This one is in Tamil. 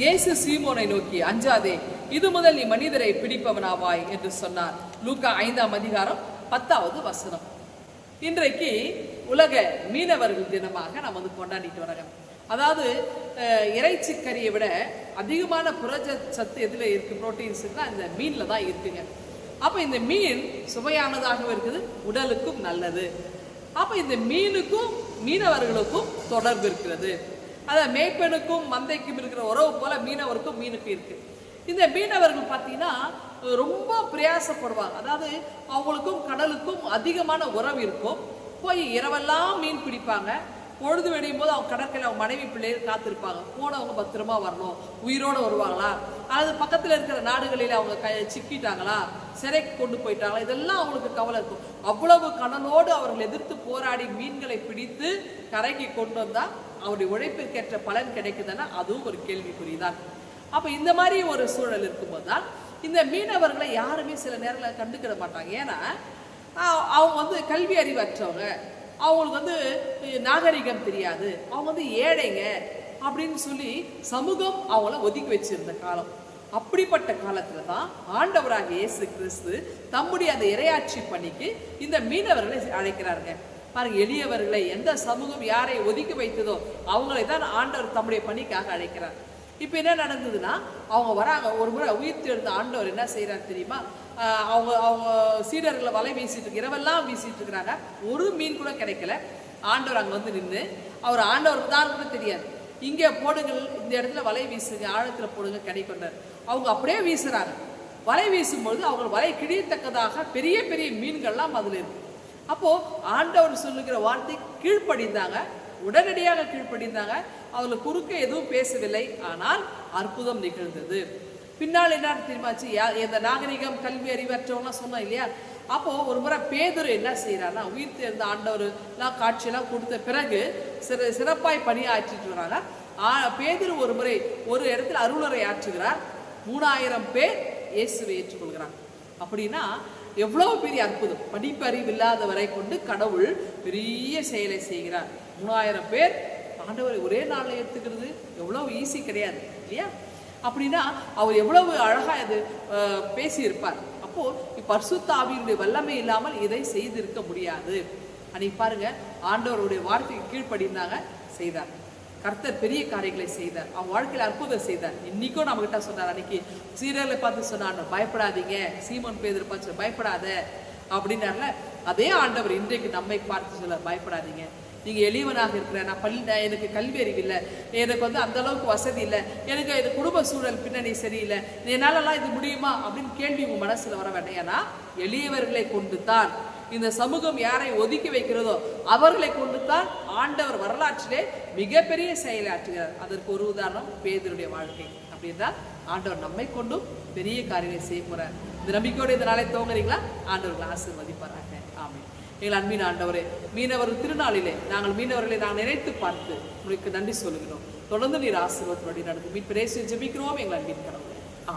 இயேசு சீமோனை நோக்கி அஞ்சாதே இது முதல் நீ மனிதரை பிடிப்பவனாவாய் என்று சொன்னார். லூக்கா ஐந்தாம் அதிகாரம் பத்தாவது வசனம். இன்றைக்கு உலக மீனவர்கள் தினமாக நம்ம வந்து கொண்டாடிட்டு வரோம் அதாவது இறைச்சி கறியை விட அதிகமான புரஜ சத்து எதில் இருக்கு? ப்ரோட்டீன்ஸ்னா இந்த மீனில் தான் இருக்குங்க. அப்போ இந்த மீன் சுவையானதாகவும் இருக்குது உடலுக்கும் நல்லது. அப்போ இந்த மீனுக்கும் மீனவர்களுக்கும் தொடர்பு இருக்கிறது. அதான் மேய்ப்பெனுக்கும் மந்தைக்கும் இருக்கிற உறவு போல மீனவருக்கும் மீனுக்கும் இருக்கு இந்த மீனவர்கள் பார்த்தீங்கன்னா ரொம்ப பிரயாசப்படுவாங்க. அதாவது அவங்களுக்கும் கடலுக்கும் அதிகமான உறவு இருக்கும். போய் இரவெல்லாம் மீன் பிடிப்பாங்க. பொழுது வெடியும் போது அவங்க கடற்கரையில் அவங்க மனைவி பிள்ளைகள் காத்திருப்பாங்க. போனவங்க பத்திரமா வரணும். உயிரோடு வருவாங்களா? அல்லது பக்கத்தில் இருக்கிற நாடுகளில் அவங்க க சிக்கிட்டாங்களா? சிறைக்கு கொண்டு போயிட்டாங்களா? இதெல்லாம் அவங்களுக்கு கவலை இருக்கும். அவ்வளவு கடலோடு அவர்கள் எதிர்த்து போராடி மீன்களை பிடித்து கரைக்கு கொண்டு வந்தால் அவருடைய உழைப்பிற்கேற்ற பலன் கிடைக்குதுன்னா அதுவும் ஒரு கேள்விக்குறிதான். அப்போ இந்த மாதிரி ஒரு சூழல் இருக்கும்போது தான் இந்த மீனவர்களை யாருமே சில நேரங்களில் கண்டுக்கிட மாட்டாங்க. ஏன்னா அவங்க வந்து கல்வி அறிவற்றவங்க. அவங்களுக்கு வந்து நாகரிகம் தெரியாது. அவங்க வந்து ஏழைங்க அப்படின்னு சொல்லி சமூகம் அவங்கள ஒதுக்கி வச்சிருந்த காலம். அப்படிப்பட்ட காலத்துல தான் ஆண்டவராக இயேசு கிறிஸ்து தம்முடைய அந்த இரையாட்சி பணிக்கு இந்த மீனவர்களை அழைக்கிறாருங்க. பாருங்க எளியவர்களை எந்த சமூகம் யாரை ஒதுக்கி வைத்ததோ அவங்களை தான் ஆண்டவர் தம்முடைய பணிக்காக அழைக்கிறார். இப்போ என்ன நடந்ததுன்னா அவங்க வராங்க ஒரு முறை உயிர் தெழுந்த ஆண்டவர் என்ன செய்கிறார் தெரியுமா? அவங்க அவங்க சீடர்களை வலை வீசிட்டு இருக்கு இரவெல்லாம் வீசிட்டு இருக்கிறாங்க. ஒரு மீன் கூட கிடைக்கல. ஆண்டவர் அங்கே வந்து நின்று அவர் ஆண்டவர் தான் கூட தெரியாது. இங்கே போடுங்கள் இந்த இடத்துல வலை வீசுங்க ஆழத்தில் போடுங்க கிடைக்கொண்டார் அவங்க அப்படியே வீசுறாங்க. வலை வீசும்பொழுது அவங்க வலை கிழியத்தக்கதாக பெரிய பெரிய மீன்கள்லாம் அதில் இருக்கு. அப்போது ஆண்டவர் சொல்லுகிற வார்த்தை கீழ்ப்படிந்தாங்க உடனடியாக கீழ்ப்படிந்தாங்க. அவர்கள் குறுக்க எதுவும் பேசவில்லை ஆனால் அற்புதம் நிகழ்ந்தது. பின்னால் என்ன தெரியுமாச்சு? எந்த இந்த நாகரிகம் கல்வி அறிவற்றவங்களாம் சொன்னோம் இல்லையா? அப்போ ஒரு முறை பேதுரு என்ன செய்கிறாருன்னா உயிர் தேர்ந்த ஆண்டவர்லாம் காட்சியெல்லாம் கொடுத்த பிறகு சிற சிறப்பாய் பணியாற்றிட்டு வராங்க. ஆ- பேதுரு ஒரு முறை ஒரு இடத்துல அருளரை ஆற்றுகிறார். மூணாயிரம் பேர் இயேசுவை ஏற்றுக்கொள்கிறார். அப்படின்னா எவ்வளவு பெரிய அற்புதம். படிப்பறிவு இல்லாதவரை கொண்டு கடவுள் பெரிய செயலை செய்கிறார். மூணாயிரம் பேர் ஆண்டவரை ஒரே நாளில் எடுத்துக்கிறது எவ்வளவு ஈஸி கிடையாது இல்லையா? அப்படின்னா அவர் எவ்வளவு அழகாக அது பேசியிருப்பார். அப்போது பரிசுத்த வல்லமை இல்லாமல் இதை செய்திருக்க முடியாது. அன்னைக்கு பாருங்க ஆண்டவருடைய வார்த்தைக்கு கீழ்ப்படிந்தாங்க செய்தார். கர்த்தர் பெரிய காரியங்களை செய்தார். அவன் வாழ்க்கையில அற்புதம் செய்தார். இன்னைக்கும் நம்ம கிட்ட சொன்னார் அன்னைக்கு சீரியலை பார்த்து சொன்னார் பயப்படாதீங்க. சீமன் பேதர் பார்த்து பயப்படாத. அப்படின்னார்ல அதே ஆண்டவர் இன்றைக்கு நம்மை பார்த்து சொல்ல பயப்படாதீங்க. நீங்கள் எளியவனாக இருக்கிற நான் பள்ளி நான் எனக்கு கல்வி அறிவு இல்லை எனக்கு வந்து அந்த அளவுக்கு வசதி இல்லை. எனக்கு இது குடும்ப சூழல் பின்னணி சரியில்லை. என்னாலலாம் இது முடியுமா? அப்படின்னு கேள்வி உங்கள் மனசில் வர வேண்டாம். ஏன்னா எளியவர்களை கொண்டு தான் இந்த சமூகம் யாரை ஒதுக்கி வைக்கிறதோ அவர்களை கொண்டு தான் ஆண்டவர் வரலாற்றிலே மிகப்பெரிய செயலாற்றுகிறார் அதற்கு ஒரு உதாரணம் பேதருடைய வாழ்க்கை. அப்படின்னா ஆண்டவர் நம்மை கொண்டும் பெரிய காரியங்களை செய்ய போகிறார் இந்த நம்பிக்கையோடு இந்த நாளை தோங்குறீங்களா ஆண்டவர்களை ஆசீர்வதிப்பாராங்க ஆமாம் எங்கள் அன்பின் ஆண்டவரே மீனவர் திருநாளிலே நாங்கள் மீனவர்களை நாங்கள் நினைத்து பார்த்து உங்களுக்கு நன்றி சொல்லுகிறோம். தொடர்ந்து நீர் ஆசீர்வாதத்தோடு நடந்து மீட்பிரேசி ஜெபிக்கிறோம் எங்கள் அன்பின் கடவுளே ஆ